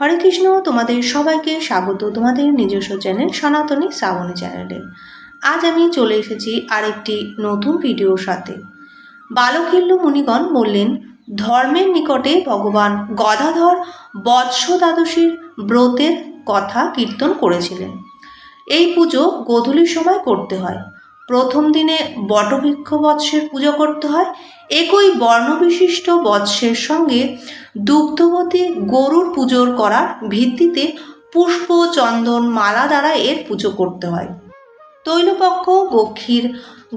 হরে কৃষ্ণ, তোমাদের সবাইকে স্বাগত তোমাদের নিজস্ব চ্যানেল সনাতনী শ্রাবণী চ্যানেলে। আজ আমি চলে এসেছি আরেকটি নতুন ভিডিওর সাথে। বালকিল্য মুনিগণ বললেন, ধর্মের নিকটে ভগবান গদাধর বৎস দ্বাদশীর ব্রতের কথা কীর্তন করেছিলেন। এই পুজো গোধূলির সময় করতে হয়। প্রথম দিনে বটবৃক্ষ বৎসের পুজো করতে হয়। একই বর্ণবিশিষ্ট বৎসের সঙ্গে দুগ্ধবতী গরুর পুজোর করার ভিত্তিতে পুষ্প চন্দন মালা দ্বারা এর পুজো করতে হয়। তৈলপক্ষ, গক্ষীর,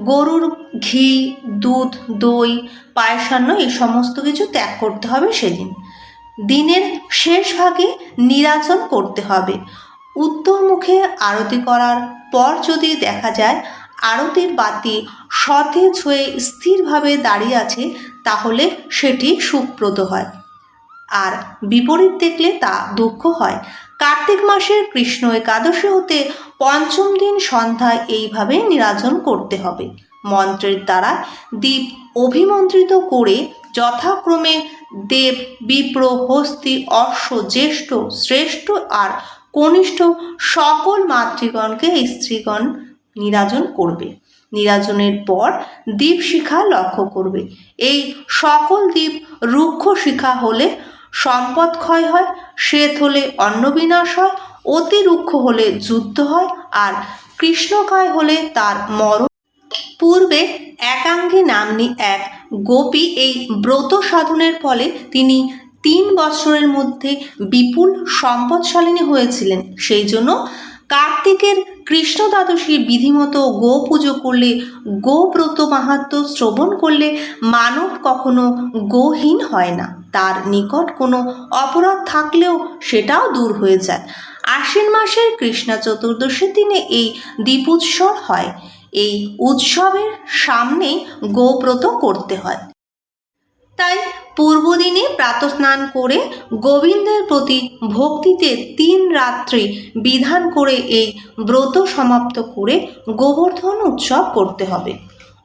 গরুর ঘি, দুধ, দই পায়সান্ন এই সমস্ত কিছু ত্যাগ করতে হবে সেদিন। দিনের শেষ ভাগে নিরাজন করতে হবে। উত্তর মুখে আরতি করার পর যদি দেখা যায় আরতির বাতি সতেজ হয়ে স্থিরভাবে দাঁড়িয়ে আছে, তাহলে সেটি সুপ্রত হয়। আর বিপরীত দেখলে তা দুঃখ হয়। কার্তিক মাসের কৃষ্ণ একাদশী হতে পঞ্চম দিন সন্ধ্যায় এইভাবে নিরাজন করতে হবে। মন্ত্রের দ্বারা দ্বীপ অভিমন্ত্রিত করে যথাক্রমে দেব, বিপ্র, হস্তি, অশ্ব, জ্যেষ্ঠ, শ্রেষ্ঠ আর কনিষ্ঠ সকল মাতৃগণকে স্ত্রীগণ নিরাজন করবে। নিরাজনের পর দ্বীপ শিখা লক্ষ্য করবে। এই সকল দ্বীপ রুক্ষ শিখা হলে সম্পদ ক্ষয় হয়, শ্বেত হলে অন্নবিনাশ হয়, অতি রুক্ষ হলে যুদ্ধ হয়, আর কৃষ্ণকায় হলে তার মরণ পূর্বে একাঙ্গী নাম্নী এক গোপী এই ব্রত সাধনের ফলে তিনি তিন বছরের মধ্যে বিপুল সম্পদশালিনী হয়েছিলেন। সেই জন্য কার্তিকের কৃষ্ণ দ্বাদশীর বিধিমতো গো পুজো করলে গো ব্রত মাহাত্ম শ্রবণ করলে মানব কখনো গোহীন হয় না। তার নিকট কোনো অপরাধ থাকলেও সেটাও দূর হয়ে যায়। আশ্বিন মাসের কৃষ্ণা চতুর্দশীর দিনে এই দ্বীপোৎসব হয়। এই উৎসবের সামনে গোব্রত করতে হয়। তাই পূর্বদিনে প্রাতস্নান করে গোবিন্দের প্রতি ভক্তিতে তিন রাত্রি বিধান করে এই ব্রত সমাপ্ত করে গোবর্ধন উৎসব করতে হবে।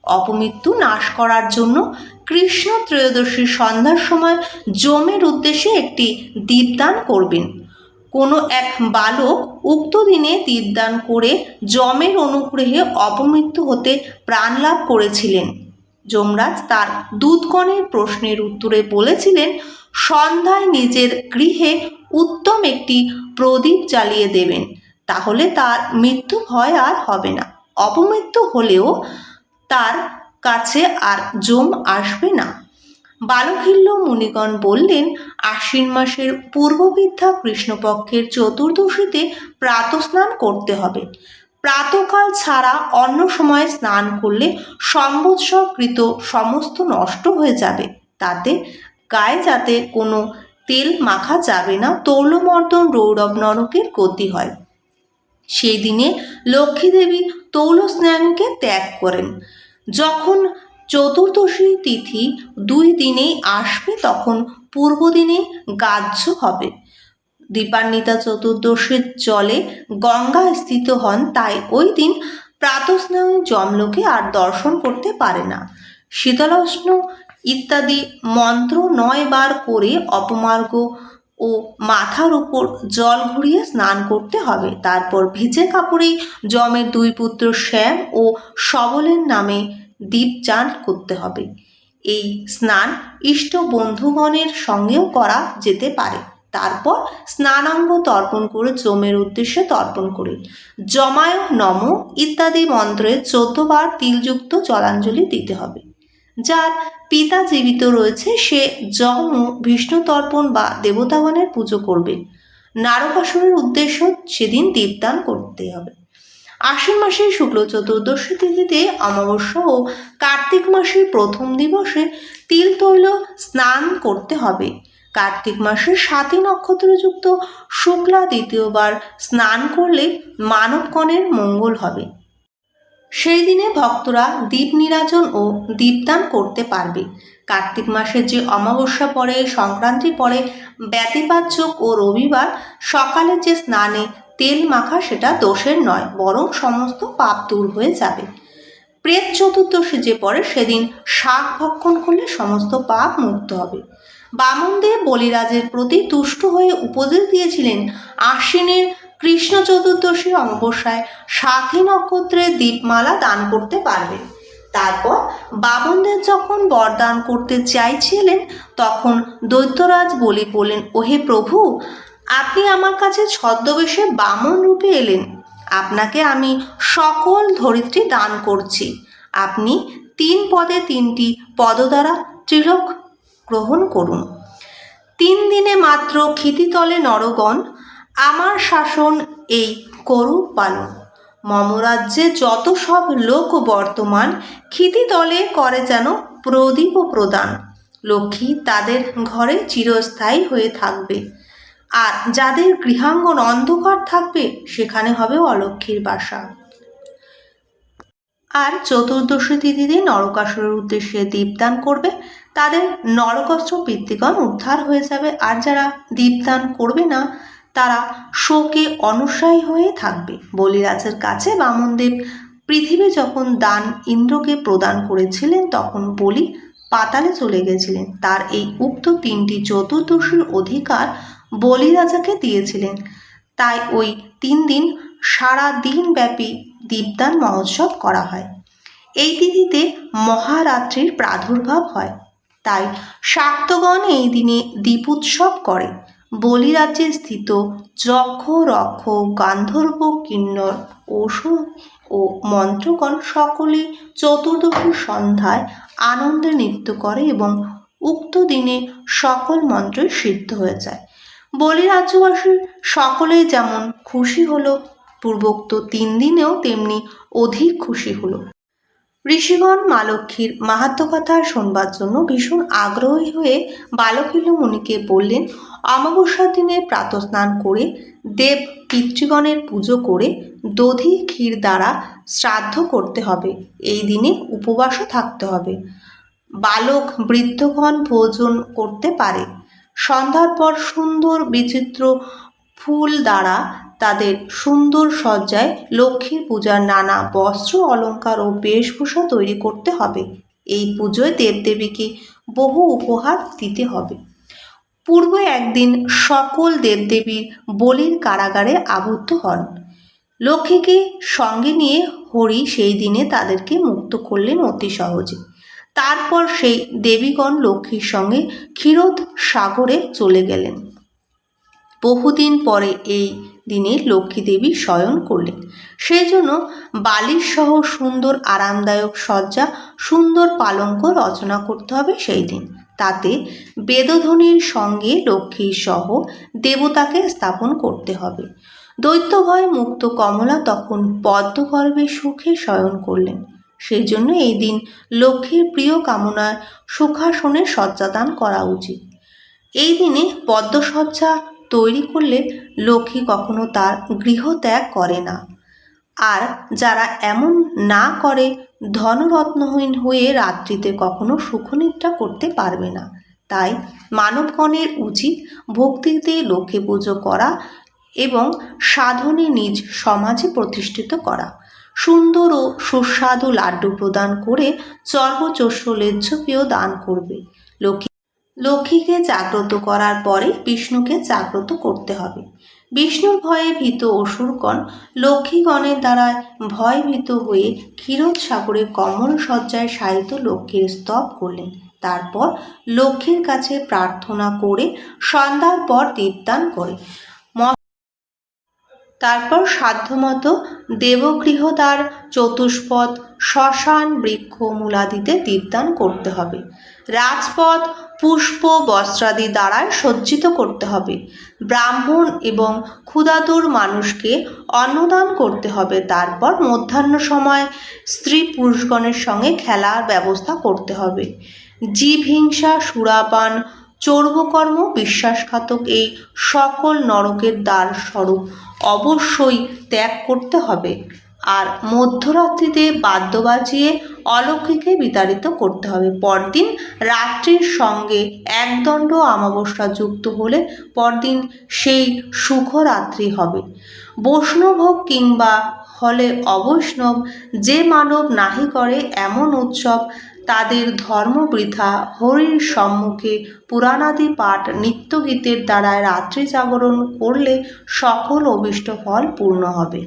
অপমৃত্যু নাশ করার জন্য কৃষ্ণ ত্রয়োদশীর সন্ধ্যার সময় জমের উদ্দেশ্যে একটি দীপদান করবেন। কোনো এক বালক উক্ত দিনে দীপদান করে যমের অনুগ্রহে অপমৃত্যু হতে প্রাণ লাভ করেছিলেন। যমরাজ তার দূতগণের প্রশ্নের উত্তরে বলেছিলেন, সন্ধ্যায় নিজের গৃহে উত্তম একটি প্রদীপ জ্বালিয়ে দেবেন, তাহলে তার মৃত্যু ভয় আর হবে না। অপমৃত্যু হলেও তার কাছে আর জম আসবে না। বালকিল্য মুনিগণ বললেন, আশ্বিন মাসের পূর্ববিদ্যা কৃষ্ণপক্ষের চতুর্দশীতে প্রাতস্নান করতে হবে। প্রাতকাল ছাড়া অন্য সময়ে স্নান করলে সম্বৎসরকৃত সমস্ত নষ্ট হয়ে যাবে। তাতে গায়ে যাতে কোনো তেল মাখা যাবে না তৌলমর্দন রৌরব নরকের গতি হয়। সেই দিনে লক্ষ্মী দেবী তৌল স্নানকে ত্যাগ করেন। যখন চতুর্দশী তিথি দুই দিনেই আসবে, তখন পূর্বদিনে গাহ্য হবে। দীপান্বিতা চতুর্দশীর জলে গঙ্গা স্থিত হন, তাই ওই দিন প্রাতস্নায়ী জমলোকে আর দর্শন করতে পারে না। শীতলোষ্ণ ইত্যাদি মন্ত্র নয় বার করে অপমার্গ ও মাথার উপর জল ঘুরিয়ে স্নান করতে হবে। তারপর ভিজে কাপড়েই জমের দুই পুত্র শ্যাম ও সবলের নামে দীপচান করতে হবে। এই স্নান ইষ্ট বন্ধুগণের সঙ্গেও করা যেতে পারে। তারপর স্নানাঙ্গ তর্পণ করে জমের উদ্দেশ্যে তর্পণ করে। জমায় নম ইত্যাদি মন্ত্রে চোদ্দবার তিলযুক্ত জলাঞ্জলি দিতে হবে। যার পিতা জীবিত রয়েছে, সে যম, বিষ্ণু তর্পণ বা দেবতাগণের পুজো করবে। নারকাসুরের উদ্দেশ্য সেদিন দীপদান করতে হবে। আশ্বিন মাসের শুক্ল চতুর্দশী তিথিতে অমাবস্যা ও কার্তিক মাসের প্রথম দিবসে তিল তৈল স্নান করতে হবে। কার্তিক মাসের সাতই নক্ষত্রযুক্ত শুক্লা দ্বিতীয়বার স্নান করলে মানবগণের মঙ্গল হবে। সেই দিনে ভক্তরা দীপ নিরাজন ও দীপদান করতে পারবে। কার্তিক মাসের যে অমাবস্যা পড়ে, সংক্রান্তি পড়ে ব্যতিপাতযোগ ও রবিবার সকালে যে স্নানে তেল মাখা সেটা দোষের নয়, বরং সমস্ত পাপ দূর হয়ে যাবে। প্রেত চতুর্দশী যে পড়ে, সেদিন শাক ভক্ষণ করলে সমস্ত পাপ মুক্ত হবে। বামনদেব বলিরাজের প্রতি তুষ্ট হয়ে উপদেশ দিয়েছিলেন। আশ্বিনের কৃষ্ণ চতুর্দশী অমাবস্যায় সাথী নক্ষত্রে দীপমালা দান করতে পারবে। তারপর বামনদেব যখন বরদান করতে চাইছিলেন, তখন দৈত্যরাজ বলি বললেন ওহে প্রভু, আপনি আমার কাছে ছদ্মবেশে বামন রূপে এলেন। আপনাকে আমি সকল ধরিত্রী দান করছি। আপনি তিন পদে তিনটি পদ দ্বারা ত্রিলোক গ্রহণ করুন। তিন দিনে মাত্র ক্ষিতিতলে নরগণ, আমার শাসন এই করুক পালন। মমরাজ্যে যত সব লোক বর্তমান, ক্ষিতিতলে করে যেন প্রদীপ প্রদান। লক্ষ্মী তাদের ঘরে চিরস্থায়ী হয়ে থাকবে। আর যাদের গৃহাঙ্গন অন্ধকার থাকবে, সেখানে হবে অলক্ষ্মীর বাসা। আর চতুর্দশী তিথিতে নরকাসুরের উদ্দেশ্যে দীপদান করবে। তাদের নরকস্ত্র পিতৃগণ উদ্ধার হয়ে যাবে। আর যারা দীপদান করবে না, তারা শোকে অনুসায়ী হয়ে থাকবে। বলিরাজের কাছে বামনদেব পৃথিবী যখন দান ইন্দ্রকে প্রদান করেছিলেন, তখন বলি পাতালে চলে গেছিলেন। তার এই উক্ত তিনটি চতুর্দশীর অধিকার বলিরাজাকে দিয়েছিলেন। তাই ওই তিন দিন সারা দিন ব্যাপী দীপদান মহোৎসব করা হয়। এই তিথিতে মহারাত্রির প্রাদুর্ভাব হয়। তাই শাক্তগণ এই দিনে দীপোৎসব করে। বলিরাজ্যে স্থিত যক্ষ, রক্ষ, গান্ধর্ব, কিন্নর, অসুর ও মন্ত্রগণ সকলেই চতুর্দশী সন্ধ্যায় আনন্দে নৃত্য করে এবং উক্ত দিনে সকল মন্ত্রই সিদ্ধ হয়ে যায়। বলিরাজ্যবাসী সকলেই যেমন খুশি হলো পূর্বোক্ত তিন দিনেও তেমনি অধিক খুশি হল। ঋষিগণ মা লক্ষ্মীর মাহাত্মকথা শোনবার জন্য ভীষণ আগ্রহী হয়ে বালকিল মুনিকে বললেন, অমাবস্যার দিনে প্রাতস্নান করে দেব পিতৃগণের পুজো করে দধি ক্ষীর দ্বারা শ্রাদ্ধ করতে হবে। এই দিনে উপবাসও থাকতে হবে। বালক বৃদ্ধগণ ভোজন করতে পারে। সন্ধ্যার পর সুন্দর বিচিত্র ফুল দ্বারা তাদের সুন্দর সজ্জায় লক্ষ্মীর পূজার নানা বস্ত্র অলঙ্কার ও বেশভূষা তৈরি করতে হবে। এই পুজোয় দেবদেবীকে বহু উপহার দিতে হবে। পূর্বে একদিন সকল দেবদেবীর বলির কারাগারে আবদ্ধ হন। লক্ষ্মীকে সঙ্গে নিয়ে হরি সেই দিনে তাদেরকে মুক্ত করলেন অতি সহজে। তারপর সেই দেবীগণ লক্ষ্মীর সঙ্গে ক্ষীরোদ সাগরে চলে গেলেন। বহুদিন পরে এই দিনে লক্ষ্মী দেবী শয়ন করলেন। সেই জন্য বালিশ সহ সুন্দর আরামদায়ক সজ্জা সুন্দর পালঙ্ক রচনা করতে হবে সেই দিন। তাতে বেদধ্বনির সঙ্গে লক্ষ্মী সহ দেবতাকে স্থাপন করতে হবে। দৈত্যভয় মুক্ত কমলা তখন পদ্মগর্ভে সুখে শয়ন করলেন। সেই জন্য এই দিন লক্ষ্মীর প্রিয় কামনায় সুখাসনে শয্যাদান করা উচিত। এই দিনে পদ্মসজ্জা তৈরি করলে লক্ষ্মী কখনো তার গৃহ ত্যাগ করে না। আর যারা এমন না করে ধনরত্নহীন হয়ে রাত্রিতে কখনো সুখনিদ্রা করতে পারবে না। তাই মানবগণের উচিত ভক্তিতে লক্ষ্মী পুজো করা এবং সাধনে নিজ সমাজে প্রতিষ্ঠিত করা। সুন্দর ও সুস্বাদু লাড্ডু প্রদান করে চর্বচস্য লেজ্জপীয় দান করবে। লক্ষ্মী লক্ষ্মীকে জাগ্রত করার পরে বিষ্ণুকে জাগ্রত করতে হবে। বিষ্ণুর ভয়ে ভীত অসুরগণ লক্ষ্মীগণের দ্বারা ভয়ভীত হয়ে ক্ষীরোদ সাগরে কমল সজ্জায় শায়িত লক্ষ্মীর স্তব করলেন। তারপর লক্ষ্মীর কাছে প্রার্থনা করে সন্ধ্যার পর দীপদান করে। তারপর সাধ্যমতো দেবগৃহদ্বার চতুষ্পদ, শ্মশান, বৃক্ষ, মূলাদিতে দীপদান করতে হবে। রাজপথ, পুষ্প, বস্ত্রাদি দ্বারায় সজ্জিত করতে হবে। ব্রাহ্মণ এবং ক্ষুধাতুর মানুষকে অন্নদান করতে হবে। তারপর মধ্যাহ্ন সময় স্ত্রী পুরুষগণের সঙ্গে খেলার ব্যবস্থা করতে হবে। জীব হিংসা সুরাপান চর্বকর্ম বিশ্বাসঘাতক এই সকল নরকের দ্বার স্বরূপ অবশ্যই ত্যাগ করতে হবে। আর মধ্যরাত্রিতে বাদ্য বাজিয়ে অলৌকিকে বিতাড়িত করতে হবে। পরদিন রাত্রির সঙ্গে একদণ্ড অমাবস্যা যুক্ত হলে পরদিন সেই সুখরাত্রি হবে। বৈষ্ণব কিংবা হলে অবৈষ্ণব যে মানব নাহি করে এমন উৎসব তাদের ধর্ম বৃথা হরির সম্মুখে পুরাণাদি পাঠ নিত্যগীতের দ্বারা রাত্রি জাগরণ করলে সকল অভিষ্ট ফল পূর্ণ হবে।